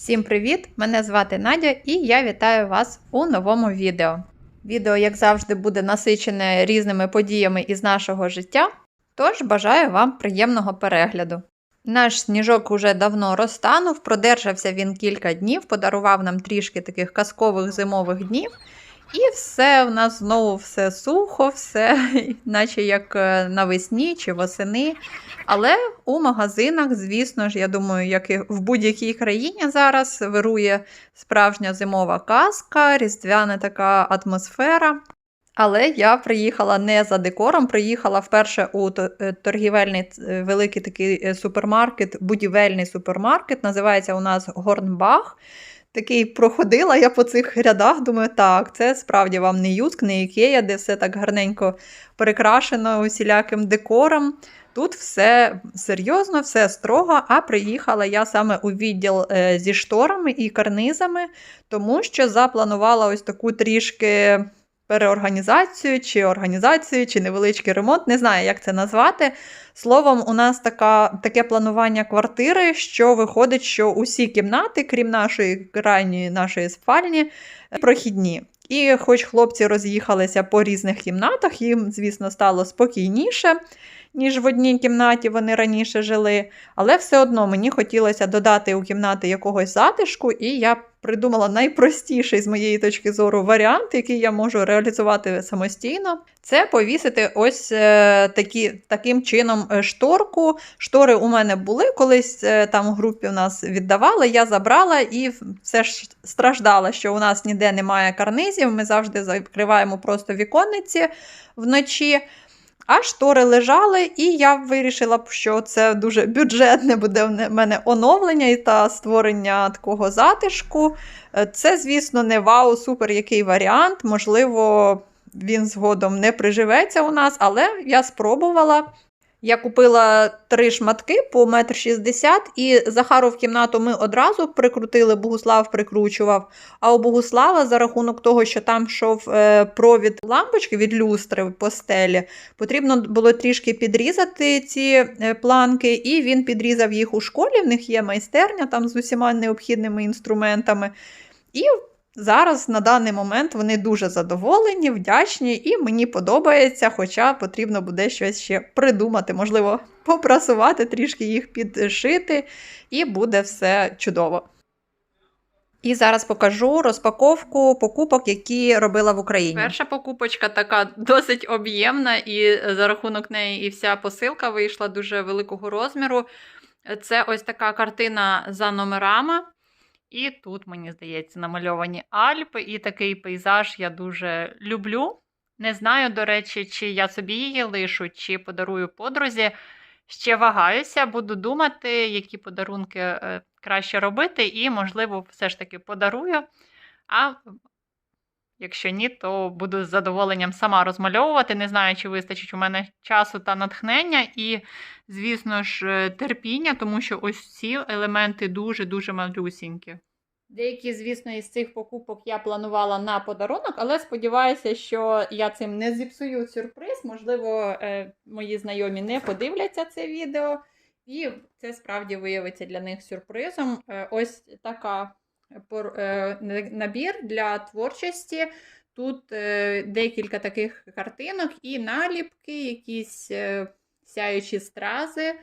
Всім привіт! Мене звати Надя і я вітаю вас у новому відео. Відео, як завжди, буде насичене різними подіями із нашого життя, тож бажаю вам приємного перегляду. Наш сніжок уже давно розтанув, продержався він кілька днів, подарував нам трішки таких казкових зимових днів. І все в нас знову все сухо, все, наче як е, навесні чи восени. Але у магазинах, звісно ж, я думаю, як і в будь-якій країні зараз вирує справжня зимова казка, різдвяна така атмосфера. Але я приїхала не за декором, приїхала вперше у е, торгівельний е, великий такий супермаркет, будівельний супермаркет. Називається у нас Горнбах. Такий проходила я по цих рядах, думаю, так, це справді вам не Юск, не Ікея, де все так гарненько прикрашено усіляким декором. Тут все серйозно, все строго, а приїхала я саме у відділ е, зі шторами і карнизами, тому що запланувала ось таку трішки переорганізацію, чи організацію, чи невеличкий ремонт, не знаю, як це назвати. Словом, у нас така, таке планування квартири, що виходить, що усі кімнати, крім нашої крайньої нашої спальні, прохідні. І хоч хлопці роз'їхалися по різних кімнатах, їм, звісно, стало спокійніше, ніж в одній кімнаті вони раніше жили. Але все одно мені хотілося додати у кімнати якогось затишку, і я придумала найпростіший з моєї точки зору варіант, який я можу реалізувати самостійно. Це повісити ось е, такі, таким чином е, шторку. Штори у мене були, колись е, там в групі у нас віддавали, я забрала і все ж страждала, що у нас ніде немає карнизів. Ми завжди закриваємо просто віконниці вночі. А штори лежали, і я вирішила, б, що це дуже бюджетне буде в мене оновлення та створення такого затишку. Е, Це, звісно, не вау, супер який варіант. Можливо, він згодом не приживеться у нас, але я спробувала. Я купила три шматки по 1,60 м, і Захару в кімнату ми одразу прикрутили, Богуслав прикручував. А у Богуслава за рахунок того, що там йшов е, провід лампочки від люстри по стелі, потрібно було трішки підрізати ці е, планки, і він підрізав їх у школі. В них є майстерня там з усіма необхідними інструментами. І Зараз на даний момент вони дуже задоволені, вдячні, і мені подобається, хоча потрібно буде щось ще придумати, можливо, попрасувати, трішки їх підшити, і буде все чудово. І зараз покажу розпаковку покупок, які робила в Україні. Перша покупочка така досить об'ємна, і за рахунок неї і вся посилка вийшла дуже великого розміру. Це ось така картина за номерами. І тут, мені здається, намальовані Альпи, і такий пейзаж я дуже люблю. Не знаю, до речі, чи я собі її лишу, чи подарую подрузі. Ще вагаюся, буду думати, які подарунки е, краще робити, і, можливо, все ж таки подарую. А якщо ні, то буду з задоволенням сама розмальовувати. Не знаю, чи вистачить у мене часу та натхнення, і, звісно ж, е, терпіння, тому що ось ці елементи дуже-дуже малюсінькі. Деякі, звісно, із цих покупок я планувала на подарунок, але сподіваюся, що я цим не зіпсую сюрприз. Можливо, е, мої знайомі не подивляться це відео, і це справді виявиться для них сюрпризом. Е, ось така набір для творчості. Тут е, декілька таких картинок і наліпки, якісь е, сяючі стрази,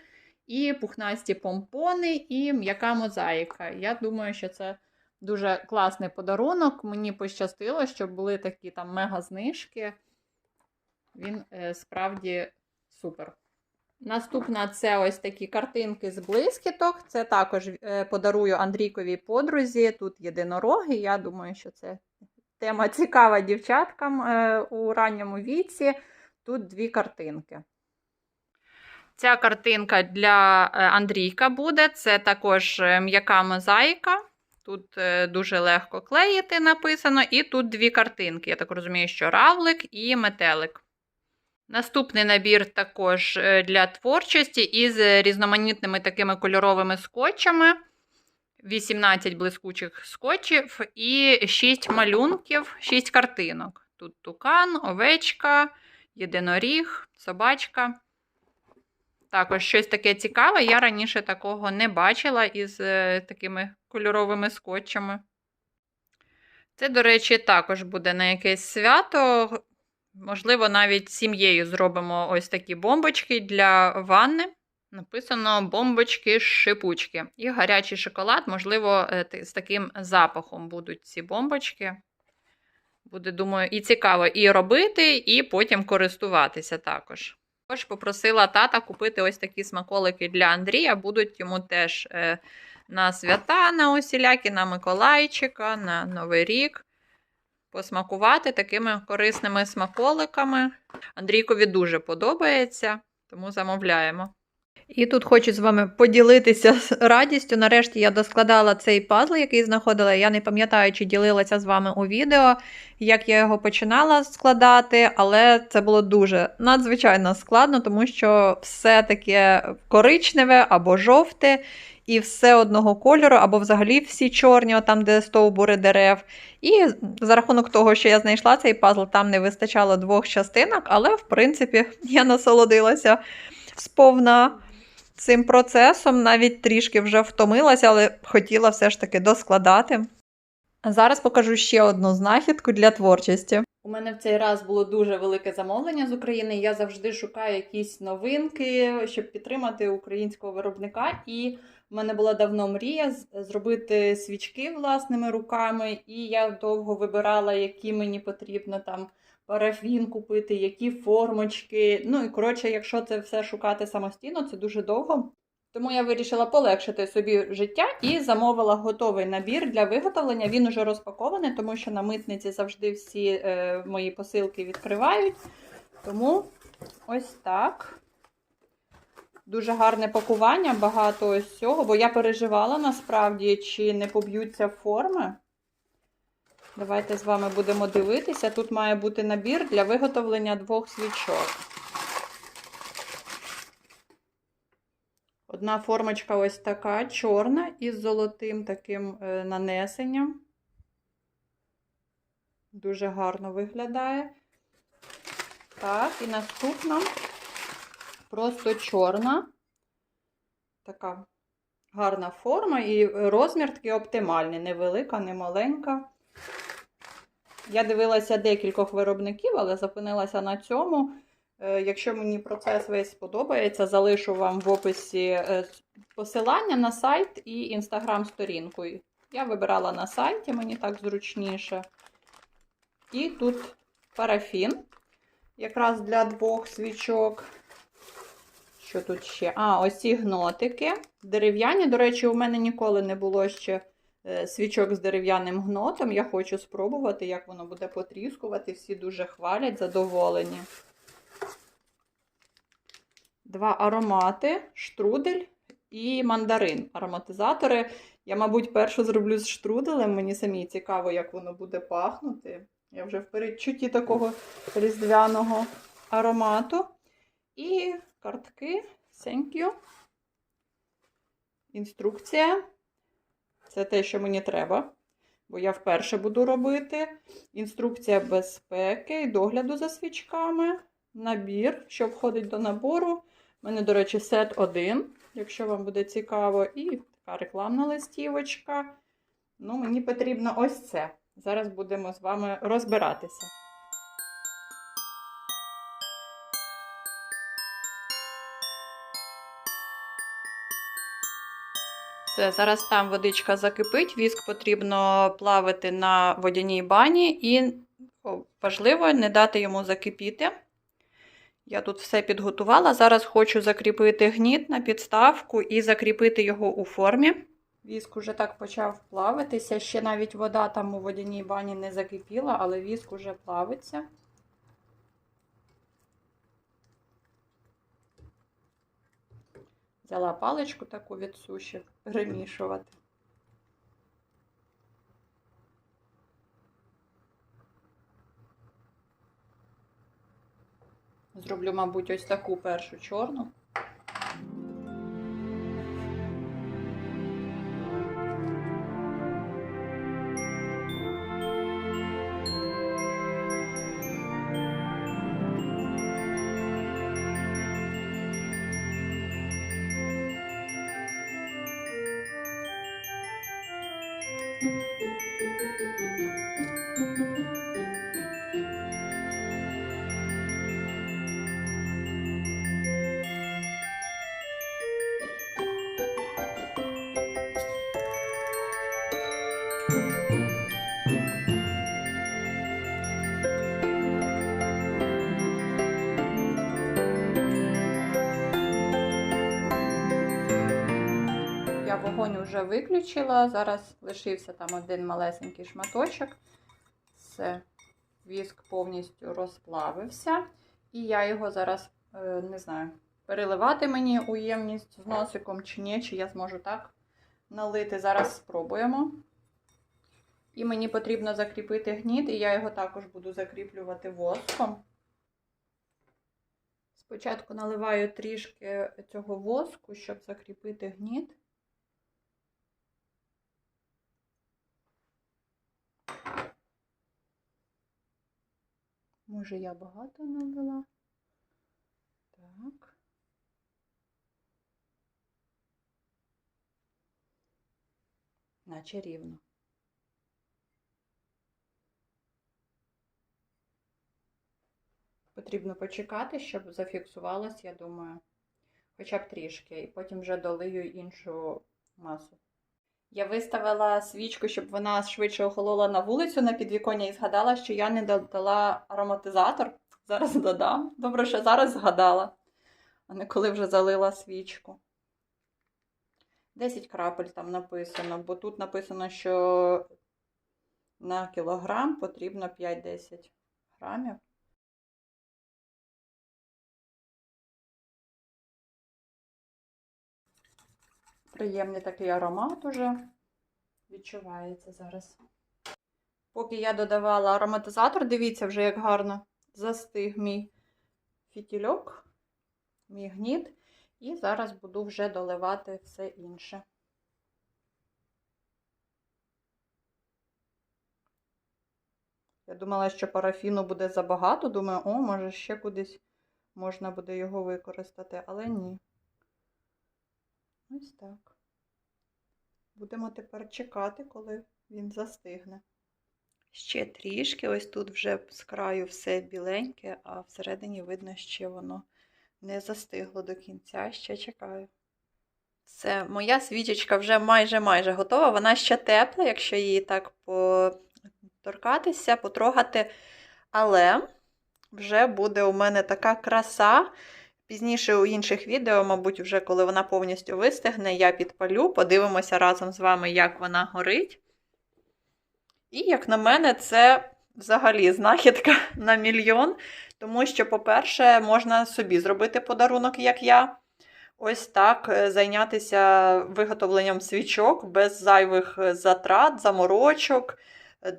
і пухнасті помпони, і м'яка мозаїка. Я думаю, що це дуже класний подарунок. Мені пощастило, що були такі там мега-знижки. Він е, справді супер. Наступна це ось такі картинки з блискіток. Це також е, подарую Андрійковій подрузі. Тут єдинороги. Я думаю, що це тема цікава дівчаткам е, у ранньому віці. Тут дві картинки. Ця картинка для е, Андрійка буде. Це також м'яка мозаїка. Тут дуже легко клеїти написано. І тут дві картинки. Я так розумію, що равлик і метелик. Наступний набір також е, для творчості із різноманітними такими кольоровими скотчами. 18 блискучих скотчів і 6 малюнків, 6 картинок. Тут тукан, овечка, єдиноріг, собачка. Також щось таке цікаве. Я раніше такого не бачила із е, такими кольоровими скотчами. Це, до речі, також буде на якесь свято. Можливо, навіть сім'єю зробимо ось такі бомбочки для ванни. Написано бомбочки шипучки. І гарячий шоколад, можливо, е, з таким запахом будуть ці бомбочки. Буде, думаю, і цікаво і робити, і потім користуватися також. Також попросила тата купити ось такі смаколики для Андрія. Будуть йому теж е, на свята, на усілякі, на Миколайчика, на Новий рік. Посмакувати такими корисними смаколиками. Андрійкові дуже подобається, тому замовляємо. І тут хочу з вами поділитися з радістю. Нарешті я доскладала цей пазл, який знаходила. Я не пам'ятаю, чи ділилася з вами у відео, як я його починала складати, але це було дуже надзвичайно складно, тому що все таке коричневе або жовте, і все одного кольору, або взагалі всі чорні, там, де стовбури дерев. І за рахунок того, що я знайшла цей пазл, там не вистачало двох частинок, але, в принципі, я насолодилася сповна цим процесом, навіть трішки вже втомилася, але хотіла все ж таки доскладати. Зараз покажу ще одну знахідку для творчості. У мене в цей раз було дуже велике замовлення з України. Я завжди шукаю якісь новинки, щоб підтримати українського виробника. І в мене була давно мрія зробити свічки власними руками, і я довго вибирала, які мені потрібно там парафін купити, які формочки. Ну і коротше, якщо це все шукати самостійно, це дуже довго. Тому я вирішила полегшити собі життя і замовила готовий набір для виготовлення. Він уже розпакований, тому що на митниці завжди всі е, мої посилки відкривають. Тому ось так. Дуже гарне пакування, багато ось цього, бо я переживала насправді, чи не поб'ються форми. Давайте з вами будемо дивитися. Тут має бути набір для виготовлення двох свічок. Одна формочка ось така чорна із золотим таким е, нанесенням. Дуже гарно виглядає. Так, і наступна просто чорна. Така гарна форма, і розмір такий оптимальний, невелика, не маленька. Я дивилася декількох виробників, але зупинилася на цьому. Е, якщо мені процес весь сподобається, залишу вам в описі е, посилання на сайт і інстаграм-сторінку. Я вибирала на сайті, мені так зручніше. І тут парафін, якраз для двох свічок. Що тут ще? А, ось ці гнотики. Дерев'яні, до речі, у мене ніколи не було ще свічок з дерев'яним гнотом. Я хочу спробувати, як воно буде потріскувати. Всі дуже хвалять, задоволені. Два аромати, штрудель і мандарин. Ароматизатори. Я, мабуть, першу зроблю з штруделем. Мені самі цікаво, як воно буде пахнути. Я вже в передчутті такого різдвяного аромату. І картки. Thank you. Інструкція. Це те, що мені треба, бо я вперше буду робити. Інструкція безпеки і догляду за свічками. Набір, що входить до набору. У мене, до речі, сет 1, якщо вам буде цікаво, і така рекламна листівочка. Ну, Мені потрібно ось це. Зараз будемо з вами розбиратися. Все, зараз там водичка закипить, віск потрібно плавити на водяній бані і важливо не дати йому закипіти. Я тут все підготувала. Зараз хочу закріпити гніт на підставку і закріпити його у формі. Віск уже так почав плавитися. Ще навіть вода там у водяній бані не закипіла, але віск уже плавиться. Взяла паличку таку від суші, перемішувати. Зроблю, мабуть, ось таку першу чорну. Вогонь вже виключила. Зараз лишився там один малесенький шматочок. Все, віск повністю розплавився. І я його зараз е, не знаю, переливати мені у ємність з носиком чи ні, чи я зможу так налити. Зараз спробуємо. І мені потрібно закріпити гніт, і я його також буду закріплювати воском. Спочатку наливаю трішки цього воску, щоб закріпити гніт. Може, я багато налила? Так. Наче рівно. Потрібно почекати, щоб зафіксувалось, я думаю, хоча б трішки, і потім вже долию іншу масу. Я виставила свічку, щоб вона швидше охолола на вулицю на підвіконня і згадала, що я не додала ароматизатор. Зараз додам. Добре, що зараз згадала, а не коли вже залила свічку. 10 крапель там написано, бо тут написано, що на кілограм потрібно 5-10 грамів. Приємний такий аромат уже відчувається зараз. Поки я додавала ароматизатор, дивіться вже, як гарно застиг мій фітільок, мій гніт. І зараз буду вже доливати все інше. Я думала, що парафіну буде забагато. Думаю, о, може, ще кудись можна буде його використати, але ні. Ось так. Будемо тепер чекати, коли він застигне. Ще трішки, ось тут вже з краю все біленьке, а всередині видно, що воно не застигло до кінця, ще чекаю. Це моя свічечка вже майже-майже готова. Вона ще тепла, якщо її так поторкатися, потрогати. Але вже буде у мене така краса. Пізніше у інших відео, мабуть, вже коли вона повністю вистигне, я підпалю, подивимося разом з вами, як вона горить. І, як на мене, це взагалі знахідка на мільйон. Тому що, по-перше, можна собі зробити подарунок, як я. Ось так зайнятися виготовленням свічок без зайвих затрат, заморочок.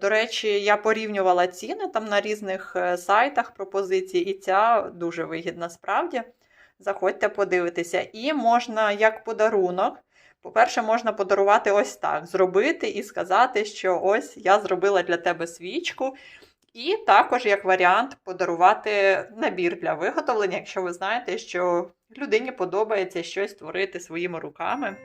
До речі, я порівнювала ціни там на різних сайтах пропозицій, і ця дуже вигідна справді. Заходьте подивитися. І можна як подарунок. По-перше, можна подарувати ось так: зробити і сказати, що ось я зробила для тебе свічку. І також, як варіант, подарувати набір для виготовлення, якщо ви знаєте, що людині подобається щось створити своїми руками.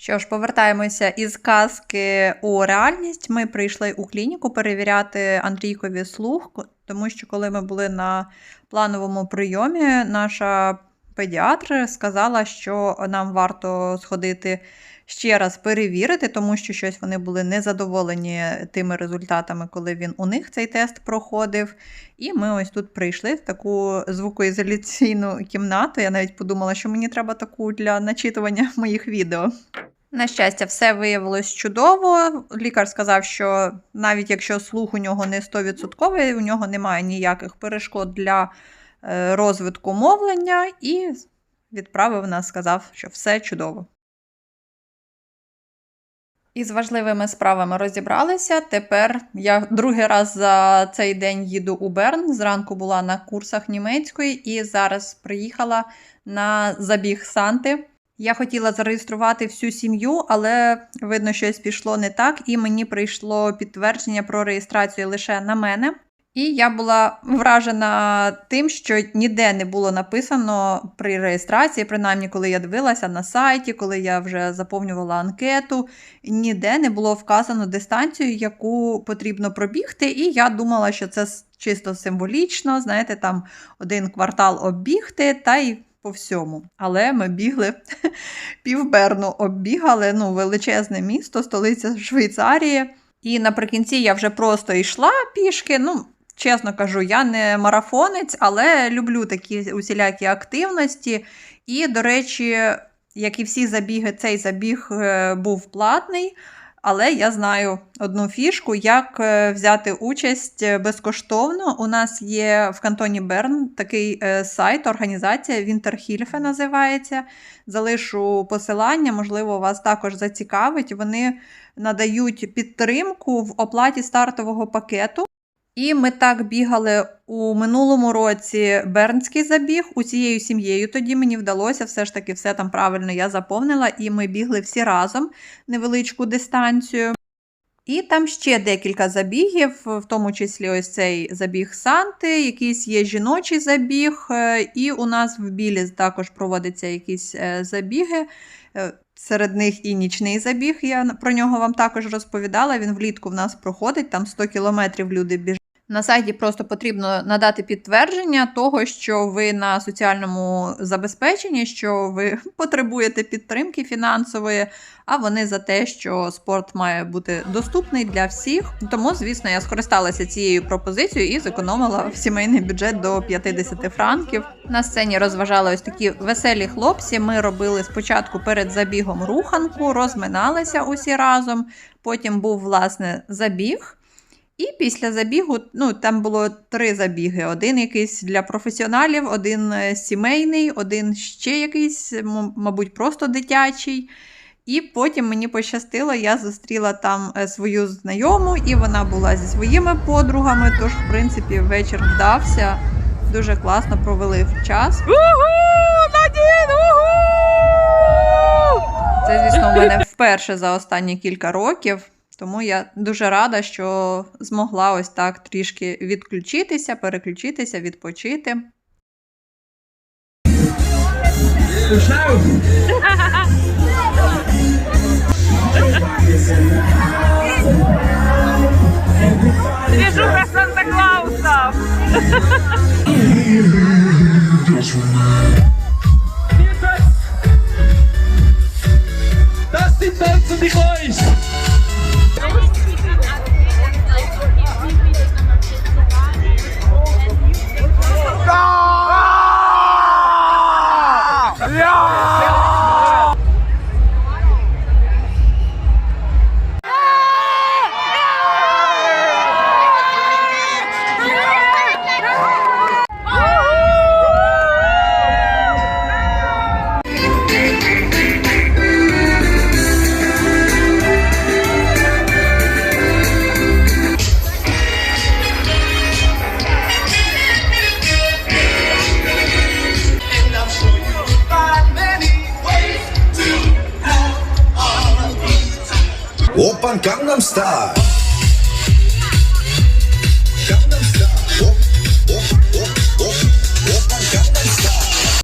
Що ж, повертаємося із казки у реальність. Ми прийшли у клініку перевіряти Андрійкові слух, тому що коли ми були на плановому прийомі, наша педіатр сказала, що нам варто сходити ще раз перевірити, тому що щось вони були незадоволені тими результатами, коли він у них цей тест проходив. І ми ось тут прийшли в таку звукоізоляційну кімнату. Я навіть подумала, що мені треба таку для начитування моїх відео. На щастя, все виявилось чудово. Лікар сказав, що навіть якщо слух у нього не 100%, у нього немає ніяких перешкод для розвитку мовлення, і відправив нас, сказав, що все чудово. Із важливими справами розібралися. Тепер я другий раз за цей день їду у Берн. Зранку була на курсах німецької і зараз приїхала на забіг Санти. Я хотіла зареєструвати всю сім'ю, але видно, щось пішло не так, і мені прийшло підтвердження про реєстрацію лише на мене. І я була вражена тим, що ніде не було написано при реєстрації, принаймні, коли я дивилася на сайті, коли я вже заповнювала анкету, ніде не було вказано дистанцію, яку потрібно пробігти. І я думала, що це чисто символічно, знаєте, там один квартал оббігти та й по всьому. Але ми бігли півберну, оббігали ну, величезне місто, столиця Швейцарії. І наприкінці я вже просто йшла пішки. Ну, чесно кажу, я не марафонець, але люблю такі усілякі активності. І, до речі, як і всі забіги, цей забіг е, був платний. Але я знаю одну фішку, як е, взяти участь е, безкоштовно. У нас є в кантоні Берн такий сайт, організація Вінтерхільфе називається. Залишу посилання, можливо, вас також зацікавить. Вони надають підтримку в оплаті стартового пакету. І ми так бігали у минулому році Бернський забіг усією сім'єю. Тоді мені вдалося все ж таки все там правильно я заповнила, і ми бігли всі разом невеличку дистанцію. І там ще декілька забігів, в тому числі ось цей забіг Санти, якийсь є жіночий забіг, е, і у нас в Білі також проводяться якісь е, забіги. Серед них і нічний забіг, я про нього вам також розповідала. Він влітку в нас проходить, там 100 кілометрів люди біжать. На сайті просто потрібно надати підтвердження того, що ви на соціальному забезпеченні, що ви потребуєте підтримки фінансової, а вони за те, що спорт має бути доступний для всіх. Тому, звісно, я скористалася цією пропозицією і зекономила в сімейний бюджет до 50 франків. На сцені розважали ось такі веселі хлопці. Ми робили спочатку перед забігом руханку, розминалися усі разом. Потім був власне забіг. І після забігу, ну там було три забіги: один якийсь для професіоналів, один е, сімейний, один ще якийсь, мабуть, просто дитячий. І потім мені пощастило, я зустріла там е, свою знайому, і вона була зі своїми подругами. Тож, в принципі, вечір вдався. Дуже класно провели час. Це, звісно, у мене вперше за останні кілька років. Тому я дуже рада, що змогла ось так трішки відключитися, переключитися, відпочити.